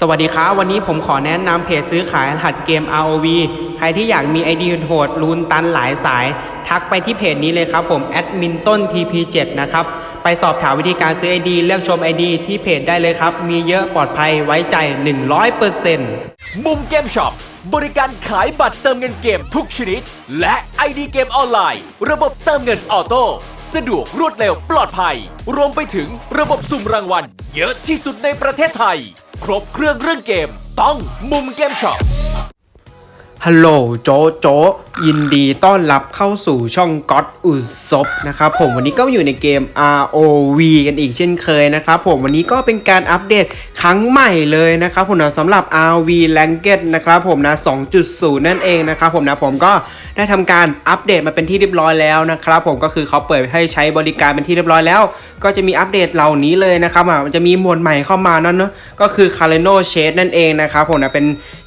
สวัสดีครับวันนี้ผมขอแนะนำเพจซื้อขายรหัสเกม ROV ใครที่อยากมี ID โหดๆรูนตันหลายสาย ทักไปที่เพจนี้เลยครับผมแอดมินต้น TP7 นะครับ ไปสอบถามวิธีการซื้อ ID เลือกชม ID ที่เพจได้เลยครับ มีเยอะปลอดภัยไว้ใจ 100%มุมเกมช็อปบริการขายบัตรเติมเงินเกมทุกชนิด และ ID เกมออนไลน์ ระบบเติมเงินออโต้สะดวกรวดเร็วปลอดภัย รวมไปถึงระบบสุ่มรางวัล เยอะที่สุดในประเทศไทย ครบเครื่องเรื่องเกม ต้องมุมเกมช็อป ฮัลโหลโจโจยินดีต้อนรับเข้าสู่ช่องก็ d อุซบนะครับผมวันนี้ก็อยู่ในเกม ROV กันอีกเช่นเคยนะครับผมวันนี้ก็เป็นการอัปเดตครั้งใหม่เลยนะครับผมนะสำหรับ ROV r a n k e d นะครับผมนะ 2.0 นั่นเองนะครับผมนะผมก็ได้ทำการอัปเดตมาเป็นที่เรียบร้อยแล้วนะครับผมก็คือเขาเปิดให้ใช้บริการเป็นที่เรียบร้อยแล้ว ก็จะมีอัปเดตเหล่านี้เลยนะครับอะมันจะมีหมวดใหม่เข้ามานั่นเนาะก็คือ c a r e n o Shade นั่นเองนะครับผมนะเป็น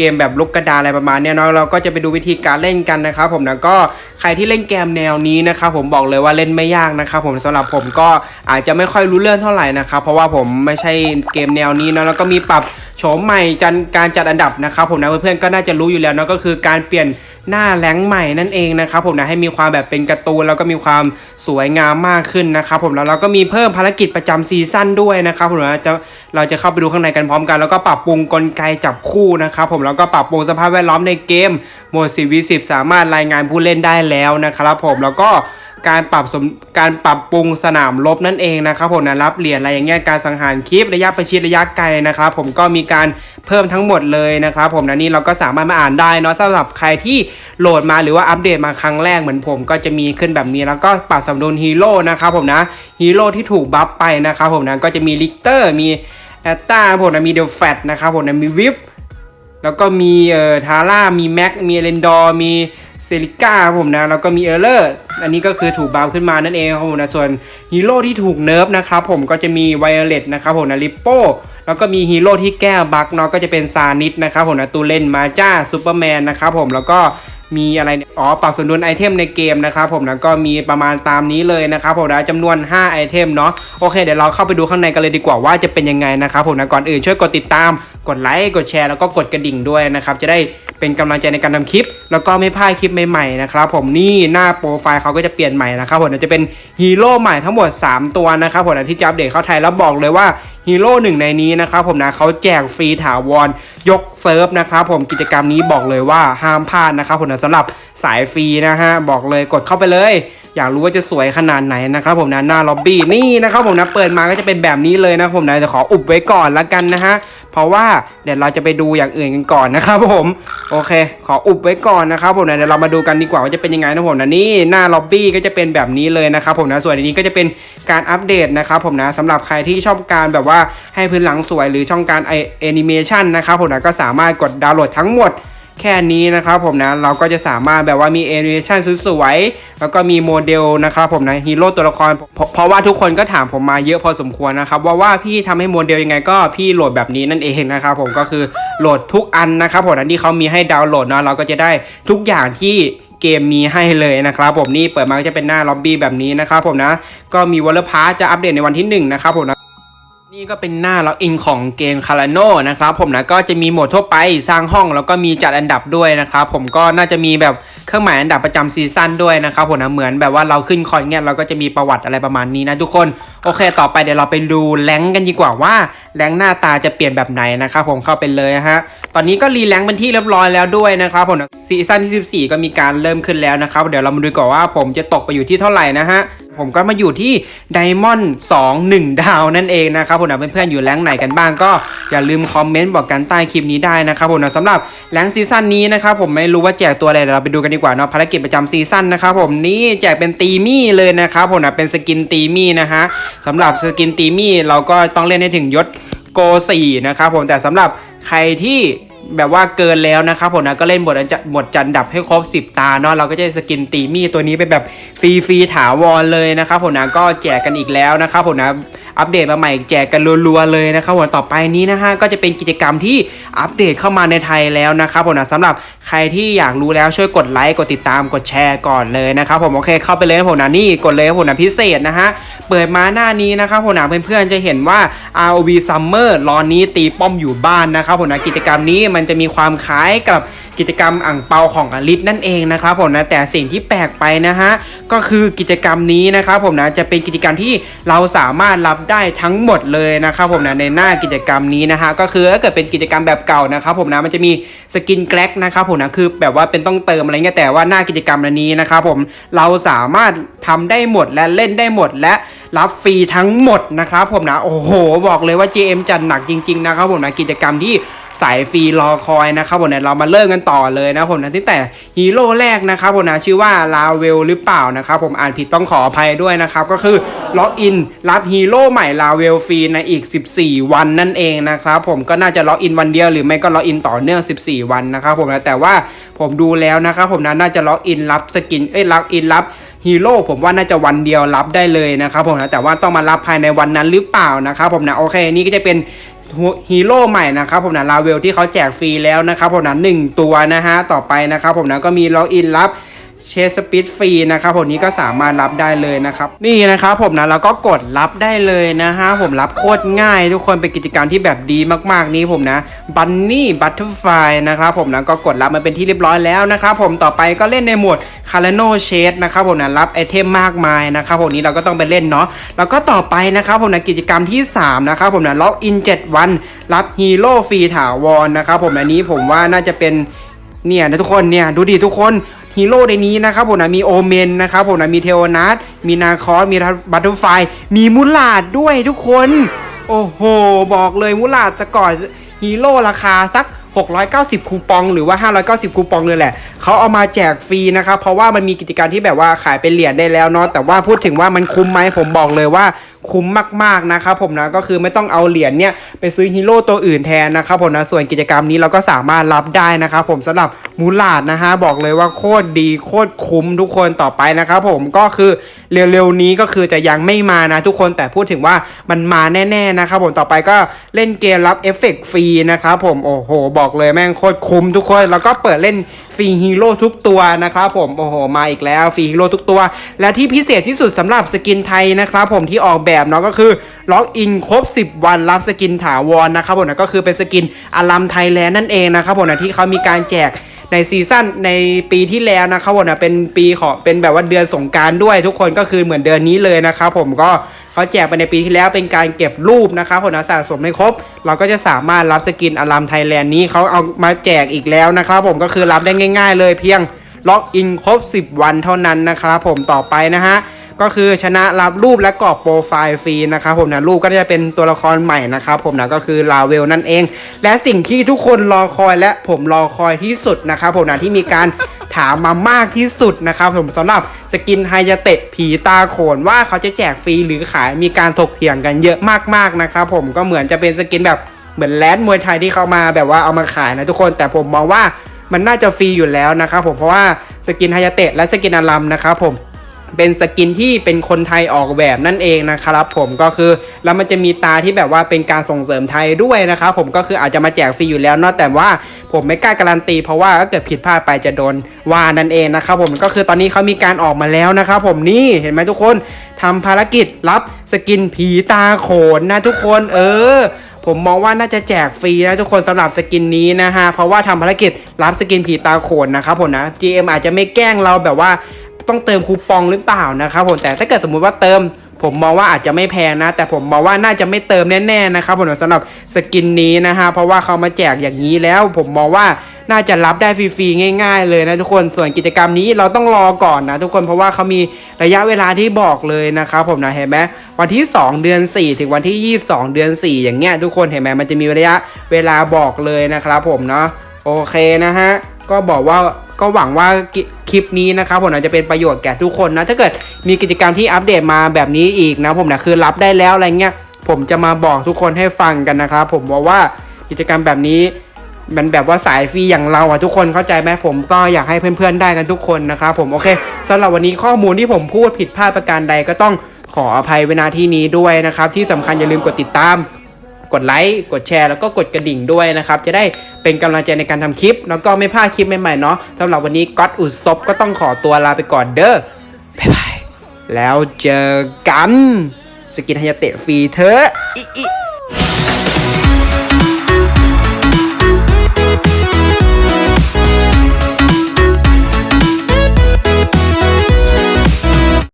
เกมแบบลูกกระดาษอะไรประมาณเนี้ยเนาะเราก็จะไปดูวิธีการเล่นกันนะครับผมนะก็ใครที่เล่นเกมแนวนี้นะครับผมบอกเลยว่าเล่นไม่ยากนะครับผมสำหรับผมก็อาจจะไม่ค่อยรู้เรื่องเท่าไหร่นะครับเพราะว่าผมไม่ใช่เกมแนวนี้เนาะแล้วก็มีปรับโฉมใหม่จันการจัดอันดับนะครับผมนะเพื่อนๆก็น่าจะรู้อยู่แล้วเนาะก็คือการเปลี่ยนหน้าแรงใหม่นั่นเองนะครับผมนะให้มีความแบบเป็นการ์ตูนแล้วก็มีความสวยงามมากขึ้นนะครับผมแล้วเราก็มีเพิ่มภารกิจประจำซีซั่นด้วยนะครับผมนะจะ เราจะเข้าไปดูข้างในกันพร้อมกัน แล้วก็ปรับปรุงกลไกจับคู่นะครับผมแล้วก็ปรับปรุงสภาพแวดล้อมในเกมโหมด 4v10 สามารถรายงานผู้เล่นได้แล้วนะครับผมแล้วก็การปรับสมการปรับปรุงสนามลบนั่นเองนะครับผมนะรับเหรียญอะไรอย่างเงี้ยการสังหารคลิประยะประชิดระยะไกลนะครับผมก็มีการ เพิ่มทั้งหมดเลยนะครับผมนะนี่เราก็สามารถมาอ่านได้เนาะสำหรับใครที่โหลดมาหรือว่าอัปเดตมาครั้งแรกเหมือนผมก็จะมีขึ้นแบบนี้แล้วก็ปรับสมดุลฮีโร่นะครับผมนะฮีโร่ที่ถูกบัฟไปนะครับผมนะก็จะมีลิกเตอร์มีแอตตาผมนะมีเดลแฟตนะครับผมนะมีวิฟแล้วก็มีเอ่อทาร่ามีแม็กมีเรนดอร์มี ซริก้าครับผมนะแล้วก็มีเออร์เลอร์อันนี้ก็คือถูกบาวขึ้นมานั่นเองครับผมนะส่วนฮีโร่ที่ถูกเนิร์ฟนะครับผมก็จะมีไวโอเลตนะครับผมนะลิปโป้แล้วก็มีฮีโร่ที่แก้บักเนาะก็จะเป็นซานิสนะครับผมนะตูเลนมาจ้าซูเปอร์แมนนะครับผมแล้วก็มีอะไรอ๋อปรับสมดุลไอเทมในเกมนะครับผมนะก็มีประมาณตามนี้เลยนะครับผมนะจำนวน 5 ไอเทมเนาะโอเคเดี๋ยวเราเข้าไปดูข้างในกันเลยดีกว่าว่าจะเป็นยังไงนะครับผมนะก่อนอื่นช่วยกดติดตาม กดไลค์กดแชร์แล้วก็กดกระดิ่งด้วยนะครับจะได้ เป็นกำลังใจในการทำคลิป แล้วก็ไม่พลาดคลิปใหม่ๆนะครับผมนี่หน้าโปรไฟล์เขาก็จะเปลี่ยนใหม่นะครับผมจะเป็นฮีโร่ใหม่ทั้งหมด 3 ตัวนะครับผมที่จะอัปเดตเข้าไทยแล้วบอกเลยว่าฮีโร่หนึ่งในนี้นะครับผมนะเขาแจกฟรีถาวร ยกเซิร์ฟนะครับผมกิจกรรมนี้บอกเลยว่าห้ามพลาดนะครับผมสำหรับสายฟรีนะฮะบอกเลยกดเข้าไปเลย อยากรู้ว่าจะสวยขนาดไหนนะครับผมนะหน้าล็อบบี้นี่นะครับผมนะเปิดมาก็จะเป็นแบบนี้เลยนะครับผมนะจะขออุบไว้ก่อนละกันนะฮะเพราะว่าเดี๋ยวเราจะไปดูอย่างอื่นกันก่อนนะครับผมโอเค ขออุบไว้ก่อนนะครับผมนะเดี๋ยวเรามาดูกันดีกว่าว่าจะเป็นยังไงนะผมนะนี่หน้าล็อบบี้ก็จะเป็นแบบนี้เลยนะครับผมนะส่วนอันนี้ก็จะเป็นการอัปเดตนะครับผมนะสำหรับใครที่ชอบการแบบว่าให้พื้นหลังสวยหรือช่องการไอแอนิเมชันนะครับผมนะก็สามารถกดดาวน์โหลดทั้งหมด แค่นี้นะครับผมนะเราก็จะสามารถแบบว่ามีแอนิเมชันสวยๆแล้วก็มีโมเดลนะครับผมนะฮีโร่ตัวละครเพราะว่าทุกคนก็ถามผมมาเยอะพอสมควรนะครับว่าว่าพี่ทำให้โมเดลยังไงก็พี่โหลดแบบนี้นั่นเองนะครับผมก็คือโหลดทุกอันนะครับผมนะที่เขามีให้ดาวน์โหลดเนาะเราก็จะได้ทุกอย่างที่เกมมีให้เลยนะครับผมนี่เปิดมาก็จะเป็นหน้าล็อบบี้แบบนี้นะครับผมนะก็มีวอลเลอร์พาร์จะอัปเดตในวันที่หนึ่งนะครับผมนะ นี่ก็เป็นหน้าล็อกอินของเกมคาราโนนะครับผมนะก็จะมีโหมดทั่วไปสร้างห้องแล้วก็มีจัดอันดับด้วยนะครับผมก็น่าจะมีแบบเครื่องหมายอันดับประจำซีซั่นด้วยนะครับผมนะเหมือนแบบว่าเราขึ้นคอยเงี้ยเราก็จะมีประวัติอะไรประมาณนี้นะทุกคนโอเค ต่อไปเดี๋ยวเราไปดูแรงกันดีกว่าว่าแรงหน้าตาจะเปลี่ยนแบบไหนนะครับผมเข้าไปเลยฮะตอนนี้ก็รีแรงเป็นที่เรียบร้อยแล้วด้วยนะครับผมซีซั่นที่ 14 ก็มีการเริ่มขึ้นแล้วนะครับเดี๋ยวเรามาดูก่อนว่าผมจะตกไปอยู่ที่เท่าไหร่นะฮะ ผมก็มาอยู่ที่ไดมอนด์2 1 ดาวนั่นเองนะครับผมนะเพื่อนๆอยู่แรงไหนกันบ้างก็อย่าลืมคอมเมนต์บอกกันใต้คลิปนี้ได้นะครับผมนะสำหรับแรงซีซั่นนี้นะครับผมไม่รู้ว่าแจกตัวอะไรเดี๋ยวเราไปดูกันดีกว่าเนาะภารกิจประจำซีซั่นนะครับผมนี่แจกเป็นตีมี่เลยนะครับผมนะเป็นสกินตีมี่นะฮะสำหรับสกินตีมี่เราก็ต้องเล่นให้ถึงยศโก4นะครับผมแต่สำหรับใครที่ แบบว่าเกินแล้วนะครับผมนะก็เล่นบทจันจะบทจันดับให้ครบ 10 ตาเนาะเราก็จะสกินตีมี่ตัวนี้ไปแบบฟรีๆถาวรเลยนะครับผมนะก็แจกกันอีกแล้วนะครับผมนะ อัปเดตมาใหม่แจกกันรัวๆเลยนะครับผมต่อไปนี้นะฮะก็จะเป็นกิจกรรมที่อัปเดตเข้ามาในไทยแล้วนะครับผมนะสำหรับใครที่อยากรู้แล้วช่วยกดไลค์กดติดตามกดแชร์ก่อนเลยนะครับผมโอเคเข้าไปเลยนะผมนะนี่กดเลยผมนะพิเศษนะฮะเปิดมาหน้านี้นะครับผมนะเพื่อนๆจะเห็นว่า ROV Summer รอนนี้ตีป้อมอยู่บ้านนะครับผมนะกิจกรรมนี้มันจะมีความคล้ายกับ กิจกรรมอ่างเปาของอลิสนั่นเองนะครับผมนะแต่สิ่งที่แปลกไปนะฮะก็คือกิจกรรมนี้นะครับผมนะจะเป็นกิจกรรมที่เราสามารถรับได้ทั้งหมดเลยนะครับผมนะในหน้ากิจกรรมนี้นะฮะก็คือถ้าเกิดเป็นกิจกรรมแบบเก่านะครับผมนะมันจะมีสกินแกร็กนะครับผมนะคือแบบว่าเป็นต้องเติมอะไรเงี้ยแต่ว่าหน้ากิจกรรมนี้นะครับผมเราสามารถทำได้หมดและเล่นได้หมดและรับฟรีทั้งหมดนะครับผมนะโอ้โห บอกเลยว่า GM จัดหนักจริง ๆ นะครับผมนะกิจกรรมที่ สายฟรีรอคอยนะครับผมเนี่ยเรามาเริ่มกันต่อเลยนะผมนะตั้งแต่ฮีโร่แรกนะครับผมนะชื่อว่าลาเวลหรือเปล่านะครับผมอ่านผิดต้องขออภัยด้วยนะครับก็คือล็อกอินรับฮีโร่ใหม่ลาเวลฟรีในอีก 14 วันนั่นเองนะครับผมก็น่าจะล็อกอินวันเดียวหรือไม่ก็ล็อกอินต่อเนื่อง 14 วันนะครับผมนะแต่ว่าผมดูแล้วนะครับผมนะน่าจะล็อกอินรับสกินเอ้ยล็อกอินรับฮีโร่ผมว่าน่าจะวันเดียวรับได้เลยนะครับผมนะแต่ว่าต้องมารับภายในวันนั้นหรือเปล่านะครับผมนะโอเคนี่ก็จะเป็น ฮีโร่ใหม่นะครับผมนะลาเวลที่เขาแจกฟรีแล้วนะครับผมนะหนึ่งตัวนะฮะต่อไปนะครับผมนะก็มีล็อกอินรับ เชสสปิดฟรีนะครับผมนี้ก็สามารถรับได้เลยนะครับ นี่นะครับผมนะเราก็กดรับได้เลยนะฮะผมรับโคตรง่ายทุกคนเป็นกิจกรรมที่แบบดีมากๆนี้ผมนะบันนี่บัตเตอร์ไฟนะครับผมนะก็กดรับมาเป็นที่เรียบร้อยแล้วนะครับผมต่อไปก็เล่นในโหมดคาร์โนเชดนะครับผมนะรับไอเทมมากมายนะครับผมนี้เราก็ต้องไปเล่นเนาะแล้วก็ต่อไปนะครับผมนะกิจกรรมที่ 3 นะครับผมนะล็อกอิน 7 วัน รับฮีโร่ฟรีถาวรนะครับผมอันนี้ผมว่าน่าจะเป็นเนี่ยนะทุกคนเนี่ยดูดิทุกคน ฮีโร่ในนี้นะครับผมนะมีโอเมนนะครับผมนะมีเทโอนัสมีนาคอสมีบัตเตอร์ไฟมีมูลาดด้วยทุกคน โอ้โห บอกเลยมูลาดแต่ก่อนฮีโร่ราคาสัก 690 คูปองหรือว่า 590 คูปองเลยแหละ เขาเอามาแจกฟรีนะครับ เพราะว่ามันมีกิจการที่แบบว่าขายเป็นเหรียญได้แล้วเนาะแต่ว่าพูดถึงว่ามันคุ้มไหมผมบอกเลยว่า คุ้มมากๆนะครับผมนะก็คือไม่ต้องเอาเหรียญเนี่ยไปซื้อฮีโร่ตัวอื่นแทนนะครับผมนะส่วนกิจกรรมนี้เราก็สามารถรับได้นะครับผมสำหรับมูลาดนะฮะบอกเลยว่าโคตรดีโคตรคุ้มทุกคนต่อไปนะครับผมก็คือเร็วๆนี้ก็คือจะยังไม่มานะทุกคนแต่พูดถึงว่ามันมาแน่ๆนะครับผมต่อไปก็เล่นเกมรับเอฟเฟกต์ฟรีนะครับผมโอ้โห บอกเลยแม่งโคตรคุ้มทุกคน แล้วก็เปิดเล่นฟรีฮีโร่ทุกตัวนะครับผมโอ้โหมาอีกแล้วฟรีฮีโร่ทุกตัว และที่พิเศษที่สุดสำหรับสกินไทยนะครับผมที่ออกแบบแบบเนาะก็คือล็อกอินครบ 10 วันรับสกินถาวรนะครับผมนะก็คือเป็นสกินอารัมไทยแลนด์นั่นเองนะครับผมนะที่เขามีการแจกในซีซั่นในปีที่แล้วนะครับผมนะเป็นปีของเป็นแบบว่าเดือนสงการด้วย ทุกคนก็คือเหมือนเดือนนี้เลยนะครับผมก็เขาแจกไปในปีที่แล้วเป็นการเก็บรูปนะครับผมนะสะสมให้ครบ เราก็จะสามารถรับสกินอารามไทยแลนด์นี้เขาเอามาแจกอีกแล้วนะครับผมก็คือรับได้ง่าย ๆ เลยเพียงล็อกอินครบ 10 วันเท่านั้นนะครับผมต่อไปนะฮะ ก็คือชนะรับรูปและกรอบโปรไฟล์ฟรีนะครับผมนะรูปก็จะเป็นตัวละครใหม่นะครับผมนะก็คือลาเวลนั่นเอง และสิ่งที่ทุกคนรอคอยและผมรอคอยที่สุดนะครับผมนะที่มีการถามมามากที่สุดนะครับผมสำหรับสกินไฮยาเตะผีตาโขนว่าเขาจะแจกฟรีหรือขายมีการถกเถียงกันเยอะมากๆนะครับผมก็เหมือนจะเป็นสกินแบบเหมือนแลนด์มวยไทยที่เขามาแบบว่าเอามาขายนะทุกคนแต่ผมมองว่ามันน่าจะฟรีอยู่แล้วนะครับผมเพราะว่าสกินไฮยาเตะและสกินอารัมนะครับผม เป็นสกินที่เป็นคนไทยออกแบบนั่นเองนะครับผมก็คือแล้วมันจะมีตาที่แบบว่าเป็นการส่งเสริมไทยด้วยนะครับผมก็คืออาจจะมาแจกฟรีอยู่แล้วเนาะแต่ว่าผมไม่กล้าการันตี เพราะว่าถ้าเกิดผิดพลาดไปจะโดนว่านั่นเองนะครับผมก็คือตอนนี้เขามีการออกมาแล้วนะครับผมนี่เห็นไหมทุกคนทำภารกิจรับสกินผีตาโขนนะทุกคนเออผมมองว่าน่าจะแจกฟรีนะทุกคนสำหรับสกินนี้นะฮะเพราะว่าทำภารกิจรับสกินผีตาโขนนะครับผมนะ GM อาจจะไม่แกล้งเราแบบว่า ต้องเติมคูปองหรือเปล่านะครับผมแต่ถ้าเกิดสมมุติว่าเติม ผมมองว่าอาจจะไม่แพงนะ แต่ผมมองว่าน่าจะไม่เติมแน่ๆนะครับผมสำหรับสกินนี้นะฮะเพราะว่าเขามาแจกอย่างนี้แล้ว ผมมองว่าน่าจะรับได้ฟรีๆง่าย ๆ เลยนะทุกคนส่วนกิจกรรมนี้เราต้องรอก่อนนะทุกคนเพราะว่าเขามีระยะเวลาที่บอกเลยนะครับผมนะเห็นไหมวันที่ 2 เดือน 4 ถึงวันที่ 22 เดือน 4 อย่างเงี้ยทุกคนเห็นไหมมันจะมีระยะเวลาบอกเลยนะครับผมเนาะโอเคนะฮะก็บอกว่า ก็หวังว่าคลิปนี้นะครับผมอาจจะเป็นประโยชน์แก่ทุกคนนะถ้าเกิดมีกิจกรรมที่อัปเดตมาแบบนี้อีกนะผมนะคือรับได้แล้วอะไรเงี้ยผมจะมาบอกทุกคนให้ฟังกันนะครับผมบอกว่ากิจกรรมแบบนี้มันแบบว่าสายฟรีอย่างเราอะทุกคนเข้าใจไหมผมก็อยากให้เพื่อนๆได้กันทุกคนนะครับผมโอเคสำหรับวันนี้ข้อมูลที่ผมพูดผิดพลาดประการใดก็ต้องขออภัยเวนาที่นี้ด้วยนะครับ ที่สำคัญอย่าลืมกดติดตาม กดไลค์กดแชร์แล้วก็กดกระดิ่งด้วยนะครับ จะได้ เป็นกำลังใจในการทำคลิป แล้วก็ไม่พลาดคลิปใหม่ๆเนาะสำหรับวันนี้ก๊อดอุดซบก็ต้องขอตัวลาไปก่อนเด้อบ๊ายบายแล้วเจอกันสกินฮายาเตะฟรีเถอะ